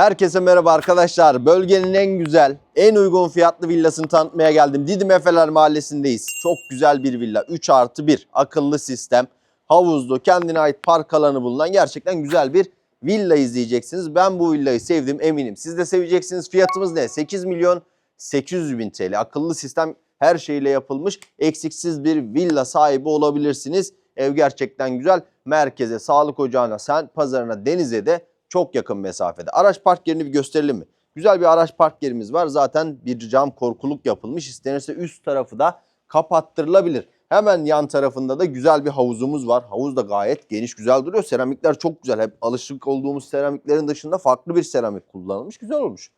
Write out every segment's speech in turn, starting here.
Herkese merhaba arkadaşlar. Bölgenin en güzel, en uygun fiyatlı villasını tanıtmaya geldim. Didim Efeler Mahallesi'ndeyiz. Çok güzel bir villa. 3 artı 1. Akıllı sistem. Havuzlu, kendine ait park alanı bulunan gerçekten güzel bir villa izleyeceksiniz. Ben bu villayı sevdim eminim. Siz de seveceksiniz. Fiyatımız ne? 8 milyon 800 bin TL. Akıllı sistem her şeyle yapılmış. Eksiksiz bir villa sahibi olabilirsiniz. Ev gerçekten güzel. Merkeze, sağlık ocağına, sent pazarına, denize de çok yakın mesafede. Araç park yerini bir gösterelim mi? Güzel bir araç park yerimiz var. Zaten bir cam korkuluk yapılmış. İstenirse üst tarafı da kapattırılabilir. Hemen yan tarafında da güzel bir havuzumuz var. Havuz da gayet geniş güzel duruyor. Seramikler çok güzel. Hep alışık olduğumuz seramiklerin dışında farklı bir seramik kullanılmış. Güzel olmuş.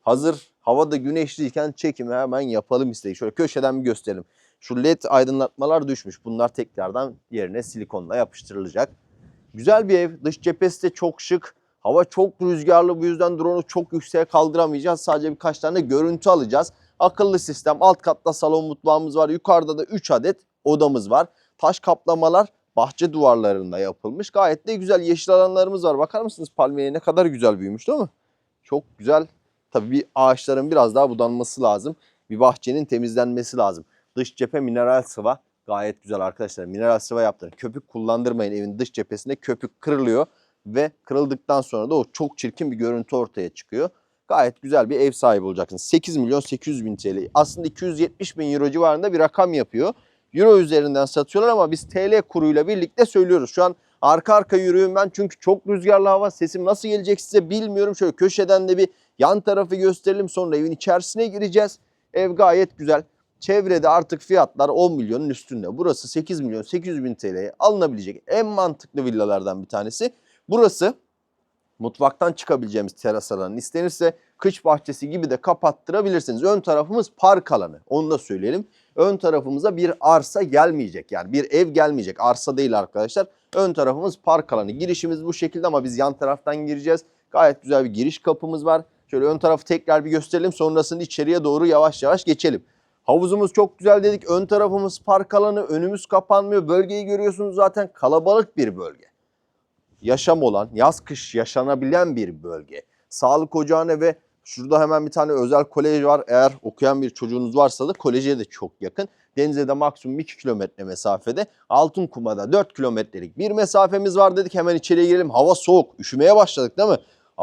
Hazır havada güneşliyken çekimi hemen yapalım istedik. Şöyle köşeden bir gösterelim. Şu led aydınlatmalar düşmüş. Bunlar tekrardan yerine silikonla yapıştırılacak. Güzel bir ev. Dış cephesi de çok şık. Hava çok rüzgarlı bu yüzden drone'u çok yükseğe kaldıramayacağız. Sadece birkaç tane görüntü alacağız. Akıllı sistem. Alt katta salon mutfağımız var. Yukarıda da 3 adet odamız var. Taş kaplamalar bahçe duvarlarında yapılmış. Gayet de güzel yeşil alanlarımız var. Bakar mısınız palmiyeye ne kadar güzel büyümüş değil mi? Çok güzel. Tabii bir ağaçların biraz daha budanması lazım. Bir bahçenin temizlenmesi lazım. Dış cephe mineral sıva gayet güzel arkadaşlar. Mineral sıva yaptırın. Köpük kullandırmayın evin dış cephesinde. Köpük kırılıyor ve kırıldıktan sonra da o çok çirkin bir görüntü ortaya çıkıyor. Gayet güzel bir ev sahibi olacaksınız. 8 milyon 800 bin TL. Aslında 270 bin euro civarında bir rakam yapıyor. Euro üzerinden satıyorlar ama biz TL kuruyla birlikte söylüyoruz. Şu an arka arka yürüyorum ben çünkü çok rüzgarlı hava. Sesim nasıl gelecek size bilmiyorum. Şöyle köşeden de bir yan tarafı gösterelim. Sonra evin içerisine gireceğiz. Ev gayet güzel. Çevrede artık fiyatlar 10 milyonun üstünde. Burası 8 milyon 800 bin TL'ye alınabilecek en mantıklı villalardan bir tanesi. Burası mutfaktan çıkabileceğimiz teras alanı. İstenirse kış bahçesi gibi de kapattırabilirsiniz. Ön tarafımız park alanı. Onu da söyleyelim. Ön tarafımıza bir arsa gelmeyecek. Yani bir ev gelmeyecek. Arsa değil arkadaşlar. Ön tarafımız park alanı. Girişimiz bu şekilde ama biz yan taraftan gireceğiz. Gayet güzel bir giriş kapımız var. Şöyle ön tarafı tekrar bir gösterelim. Sonrasında içeriye doğru yavaş yavaş geçelim. Havuzumuz çok güzel dedik. Ön tarafımız park alanı. Önümüz kapanmıyor. Bölgeyi görüyorsunuz zaten kalabalık bir bölge yaşam olan, yaz kış yaşanabilen bir bölge. Sağlık ocağına ve şurada hemen bir tane özel kolej var. Eğer okuyan bir çocuğunuz varsa da koleje de çok yakın. Denize de maksimum 2 kilometre mesafede. Altınkuma'da 4 kilometrelik bir mesafemiz var dedik. Hemen içeriye girelim. Hava soğuk. Üşümeye başladık değil mi?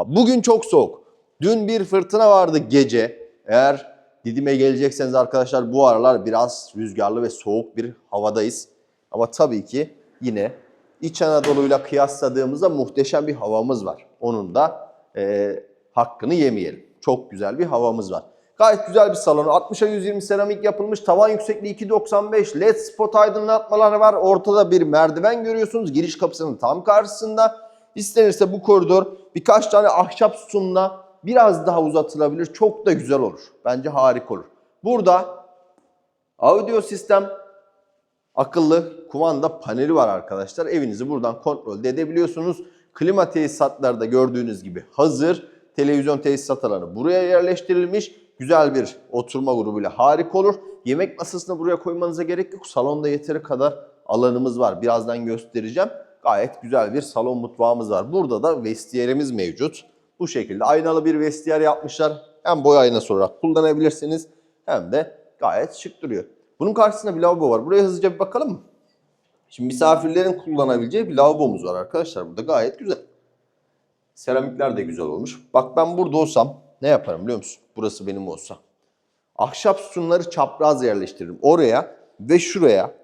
Bugün çok soğuk. Dün bir fırtına vardı gece. Eğer Didim'e gelecekseniz arkadaşlar bu aralar biraz rüzgarlı ve soğuk bir havadayız. Ama tabii ki yine İç Anadolu'yla kıyasladığımızda muhteşem bir havamız var. Onun da e, hakkını yemeyelim. Çok güzel bir havamız var. Gayet güzel bir salon. 60'a 120 seramik yapılmış. Tavan yüksekliği 2.95. LED spot aydınlatmaları var. Ortada bir merdiven görüyorsunuz. Giriş kapısının tam karşısında. İstenirse bu koridor birkaç tane ahşap sütunla biraz daha uzatılabilir. Çok da güzel olur. Bence harika olur. Burada audio sistem akıllı kumanda paneli var arkadaşlar. Evinizi buradan kontrol de edebiliyorsunuz. Klima tesisatları da gördüğünüz gibi hazır. Televizyon tesisat alanı buraya yerleştirilmiş. Güzel bir oturma grubuyla harika olur. Yemek masasını buraya koymanıza gerek yok. Salonda yeteri kadar alanımız var. Birazdan göstereceğim. Gayet güzel bir salon mutfağımız var. Burada da vestiyerimiz mevcut. Bu şekilde aynalı bir vestiyer yapmışlar. Hem boy aynası olarak kullanabilirsiniz hem de gayet şık duruyor. Bunun karşısında bir lavabo var. Buraya hızlıca bir bakalım mı? Şimdi misafirlerin kullanabileceği bir lavabomuz var arkadaşlar. Burada gayet güzel. Seramikler de güzel olmuş. Bak ben burada olsam ne yaparım biliyor musun? Burası benim olsa. Ahşap sütunları çapraz yerleştiririm. Oraya ve şuraya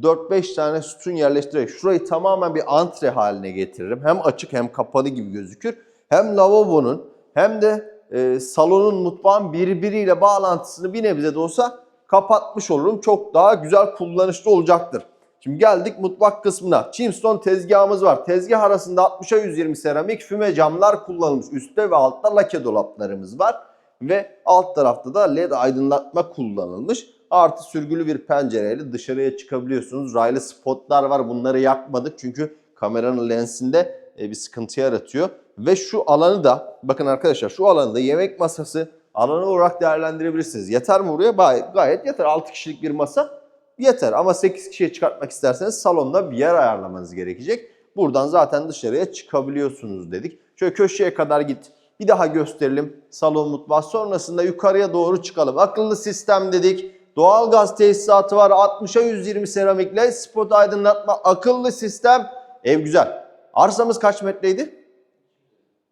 4-5 tane sütun yerleştirerek şurayı tamamen bir antre haline getiririm. Hem açık hem kapalı gibi gözükür. Hem lavabonun hem de e, salonun mutfağın birbiriyle bağlantısını bir nebze de olsa kapatmış olurum. Çok daha güzel kullanışlı olacaktır. Şimdi geldik mutfak kısmına. Chimstone tezgahımız var. Tezgah arasında 60'a 120 seramik füme camlar kullanılmış. Üstte ve altta lake dolaplarımız var. Ve alt tarafta da led aydınlatma kullanılmış. Artı sürgülü bir pencereyle dışarıya çıkabiliyorsunuz. Raylı spotlar var. Bunları yakmadık çünkü kameranın lensinde e, bir sıkıntı yaratıyor. Ve şu alanı da bakın arkadaşlar şu alanı da yemek masası alanı olarak değerlendirebilirsiniz. Yeter mi buraya? Gayet, yeter. 6 kişilik bir masa yeter. Ama 8 kişiye çıkartmak isterseniz salonda bir yer ayarlamanız gerekecek. Buradan zaten dışarıya çıkabiliyorsunuz dedik. Şöyle köşeye kadar git. Bir daha gösterelim salon mutfağı. Sonrasında yukarıya doğru çıkalım. Akıllı sistem dedik. Doğalgaz tesisatı var. 60'a 120 seramik led spot aydınlatma. Akıllı sistem. Ev güzel. Arsamız kaç metreydi?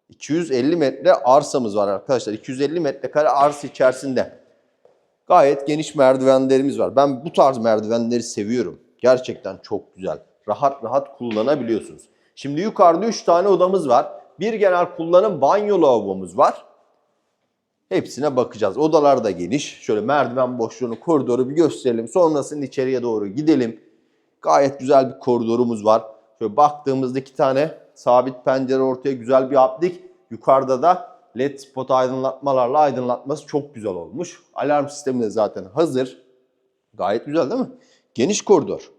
250 metre arsamız var arkadaşlar. 250 metrekare arsa içerisinde. Gayet geniş merdivenlerimiz var. Ben bu tarz merdivenleri seviyorum. Gerçekten çok güzel. Rahat rahat kullanabiliyorsunuz. Şimdi yukarıda 3 tane odamız var. Bir genel kullanım banyo lavabomuz var. Hepsine bakacağız. Odalar da geniş. Şöyle merdiven boşluğunu, koridoru bir gösterelim. Sonrasında içeriye doğru gidelim. Gayet güzel bir koridorumuz var. Şöyle baktığımızda iki tane sabit pencere ortaya güzel bir aplik. Yukarıda da led spot aydınlatmalarla aydınlatması çok güzel olmuş. Alarm sistemi de zaten hazır. Gayet güzel değil mi? Geniş koridor.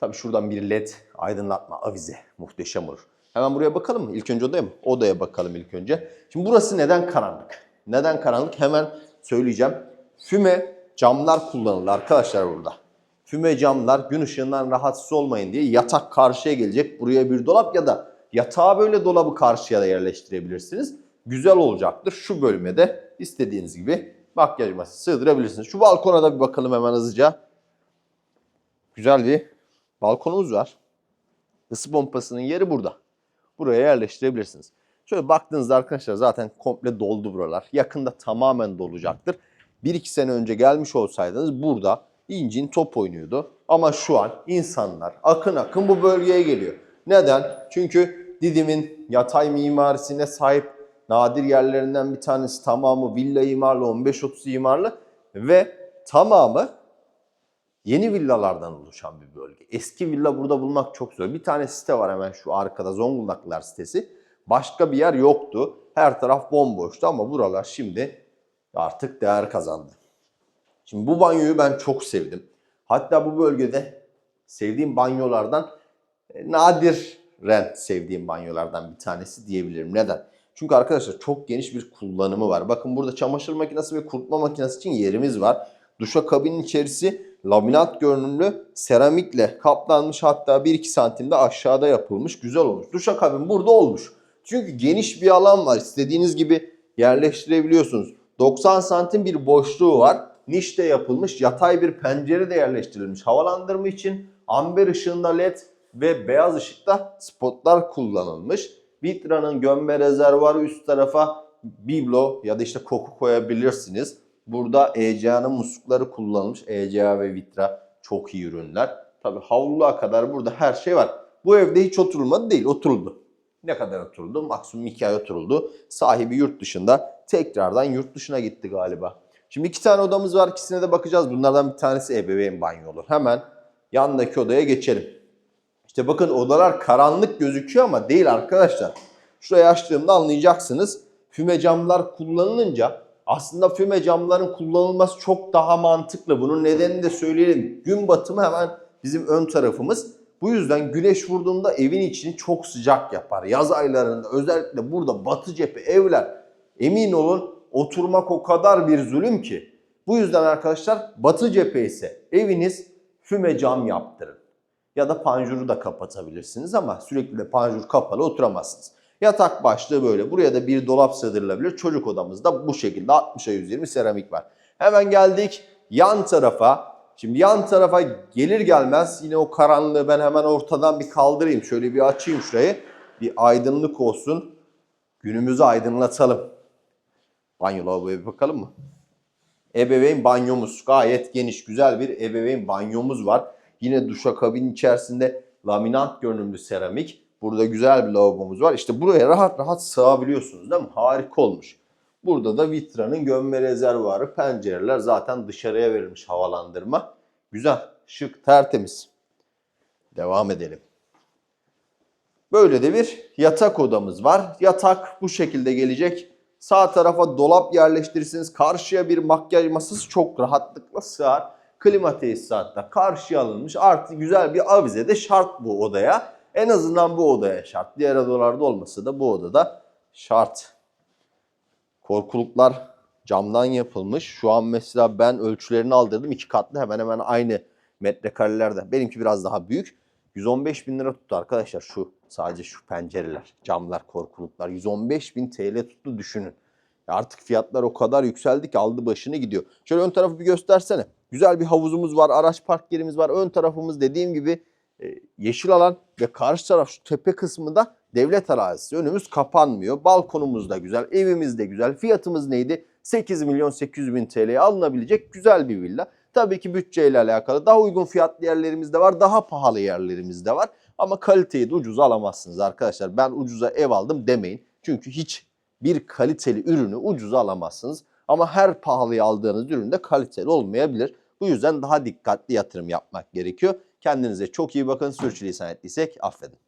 Tabii şuradan bir led aydınlatma avize muhteşem olur. Hemen buraya bakalım mı? İlk önce odaya mı? Odaya bakalım ilk önce. Şimdi burası neden karanlık? Neden karanlık? Hemen söyleyeceğim. Füme camlar kullanılır arkadaşlar burada. Füme camlar gün ışığından rahatsız olmayın diye yatak karşıya gelecek. Buraya bir dolap ya da yatağa böyle dolabı karşıya da yerleştirebilirsiniz. Güzel olacaktır. Şu bölüme de istediğiniz gibi makyaj masası sığdırabilirsiniz. Şu balkona da bir bakalım hemen hızlıca. Güzel bir balkonumuz var. Isı pompasının yeri burada. Buraya yerleştirebilirsiniz. Şöyle baktığınızda arkadaşlar zaten komple doldu buralar. Yakında tamamen dolacaktır. 1-2 sene önce gelmiş olsaydınız burada incin top oynuyordu. Ama şu an insanlar akın akın bu bölgeye geliyor. Neden? Çünkü Didim'in yatay mimarisine sahip nadir yerlerinden bir tanesi tamamı villa imarlı, 15-30 imarlı ve tamamı yeni villalardan oluşan bir bölge. Eski villa burada bulmak çok zor. Bir tane site var hemen şu arkada Zonguldaklılar sitesi. Başka bir yer yoktu. Her taraf bomboştu ama buralar şimdi artık değer kazandı. Şimdi bu banyoyu ben çok sevdim. Hatta bu bölgede sevdiğim banyolardan e, nadir rent sevdiğim banyolardan bir tanesi diyebilirim. Neden? Çünkü arkadaşlar çok geniş bir kullanımı var. Bakın burada çamaşır makinesi ve kurutma makinesi için yerimiz var. Duşakabinin içerisi laminat görünümlü seramikle kaplanmış hatta 1-2 santimde aşağıda yapılmış. Güzel olmuş. Duşakabin burada olmuş. Çünkü geniş bir alan var. İstediğiniz gibi yerleştirebiliyorsunuz. 90 santim bir boşluğu var. Nişte yapılmış. Yatay bir pencere de yerleştirilmiş. Havalandırma için amber ışığında led ve beyaz ışıkta spotlar kullanılmış. Vitra'nın gömme rezervuarı üst tarafa biblo ya da işte koku koyabilirsiniz. Burada ECA'nın muslukları kullanılmış. ECA ve Vitra çok iyi ürünler. Tabi havluluğa kadar burada her şey var. Bu evde hiç oturulmadı değil, oturuldu. Ne kadar oturuldu? Maksimum 2 ay oturuldu. Sahibi yurt dışında. Tekrardan yurt dışına gitti galiba. Şimdi iki tane odamız var. İkisine de bakacağız. Bunlardan bir tanesi ebeveyn banyo olur. Hemen yandaki odaya geçelim. İşte bakın odalar karanlık gözüküyor ama değil arkadaşlar. Şuraya açtığımda anlayacaksınız. Füme camlar kullanılınca aslında füme camların kullanılması çok daha mantıklı. Bunun nedenini de söyleyelim. Gün batımı hemen bizim ön tarafımız. Bu yüzden güneş vurduğunda evin içini çok sıcak yapar. Yaz aylarında özellikle burada batı cephe evler emin olun oturmak o kadar bir zulüm ki. Bu yüzden arkadaşlar batı cephe ise eviniz füme cam yaptırın. Ya da panjuru da kapatabilirsiniz ama sürekli de panjur kapalı oturamazsınız. Yatak başlığı böyle. Buraya da bir dolap sığdırılabilir. Çocuk odamızda bu şekilde 60'a 120 seramik var. Hemen geldik yan tarafa. Şimdi yan tarafa gelir gelmez yine o karanlığı ben hemen ortadan bir kaldırayım. Şöyle bir açayım şurayı. Bir aydınlık olsun. Günümüzü aydınlatalım. Banyo lavaboya bir bakalım mı? Ebeveyn banyomuz gayet geniş güzel bir ebeveyn banyomuz var. Yine duşakabin içerisinde laminat görünümlü seramik. Burada güzel bir lavabomuz var. İşte buraya rahat rahat sığabiliyorsunuz değil mi? Harika olmuş. Burada da Vitra'nın gömme rezervuarı, pencereler zaten dışarıya verilmiş havalandırma. Güzel, şık, tertemiz. Devam edelim. Böyle de bir yatak odamız var. Yatak bu şekilde gelecek. Sağ tarafa dolap yerleştirirsiniz. Karşıya bir makyaj masası çok rahatlıkla sığar. Klima tesisatı da karşıya alınmış. Artı güzel bir avize de şart bu odaya. En azından bu odaya şart. Diğer odalarda olmasa da bu odada şart. Korkuluklar camdan yapılmış. Şu an mesela ben ölçülerini aldırdım. iki katlı hemen hemen aynı metrekarelerde. Benimki biraz daha büyük. 115 bin lira tuttu arkadaşlar şu Sadece şu pencereler, camlar, korkuluklar 115 bin TL tuttu düşünün. Artık fiyatlar o kadar yükseldi ki aldı başını gidiyor. Şöyle ön tarafı bir göstersene. Güzel bir havuzumuz var, araç park yerimiz var. Ön tarafımız dediğim gibi e, yeşil alan ve karşı taraf şu tepe kısmı da devlet arazisi. Önümüz kapanmıyor. Balkonumuz da güzel, evimiz de güzel. Fiyatımız neydi? 8 milyon 800 bin TL'ye alınabilecek güzel bir villa. Tabii ki bütçeyle alakalı daha uygun fiyatlı yerlerimiz de var, daha pahalı yerlerimiz de var. Ama kaliteyi de ucuza alamazsınız arkadaşlar. Ben ucuza ev aldım demeyin. Çünkü hiç bir kaliteli ürünü ucuza alamazsınız. Ama her pahalıya aldığınız ürün de kaliteli olmayabilir. Bu yüzden daha dikkatli yatırım yapmak gerekiyor. Kendinize çok iyi bakın. Sürçülisan ettiysek affedin.